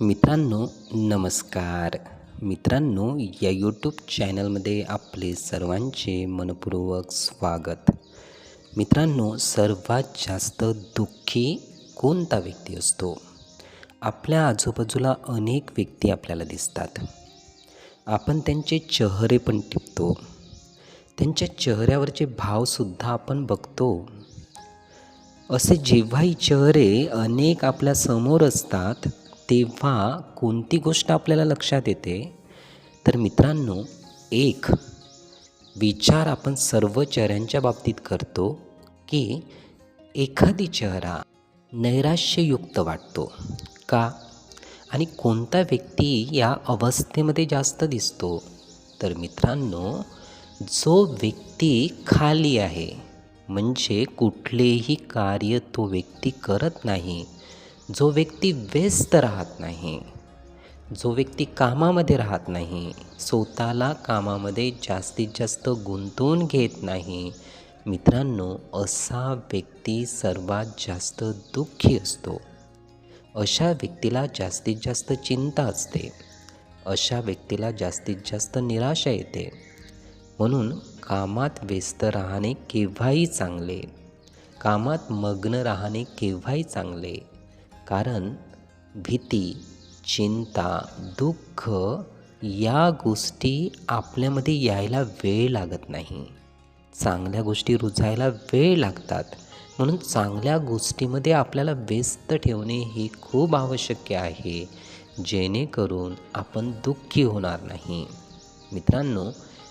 मित्रांनो नमस्कार. मित्रांनो या यूट्यूब चॅनलमध्ये आपले सर्वांचे मनपूर्वक स्वागत. मित्रांनो सर्वात जास्त दुःखी कोणता व्यक्ती असतो? आपल्या आजूबाजूला अनेक व्यक्ती आपल्याला दिसतात. आपण त्यांचे चेहरे पण टिपतो. त्यांच्या चेहऱ्यावरचे भावसुद्धा आपण बघतो. असे जेव्हाही चेहरे अनेक आपल्यासमोर असतात तेव्हा कोणती गोष्ट आपल्याला लक्षात येते? तर मित्रांनो एक विचार आपण सर्व चेहऱ्यांच्या बाबतीत करतो की एखादी चेहरा नैराश्ययुक्त वाटतो का? आणि कोणता व्यक्ती या अवस्थेमध्ये जास्त दिसतो? तर मित्रांनो जो व्यक्ती खाली आहे म्हणजे कुठलेही कार्य तो व्यक्ती करत नाही जो व्यक्ती व्यस्त राहत नाही जो व्यक्ती कामामध्ये राहत नाही स्वतःला कामामध्ये जास्तीत जास्त गुंतवून घेत नाही मित्रांनो असा व्यक्ती सर्वात जास्त दुःखी असतो. अशा व्यक्तीला जास्तीत जास्त चिंता असते. अशा व्यक्तीला जास्तीत जास्त निराशा येते. म्हणून कामात व्यस्त राहणे केव्हाही चांगले. कामात मग्न राहणे केव्हाही चांगले. कारण भीती चिंता दुःख या गोष्टी आपल्यामध्ये यायला वेळ लागत नाही. चांगल्या गोष्टी रुजायला वेळ लागतात. म्हणून चांगल्या गोष्टीमध्ये आपल्याला व्यस्त ठेवणे हे खूप आवश्यक आहे. जेणेकरून आपण दुःखी होणार नाही. मित्रांनो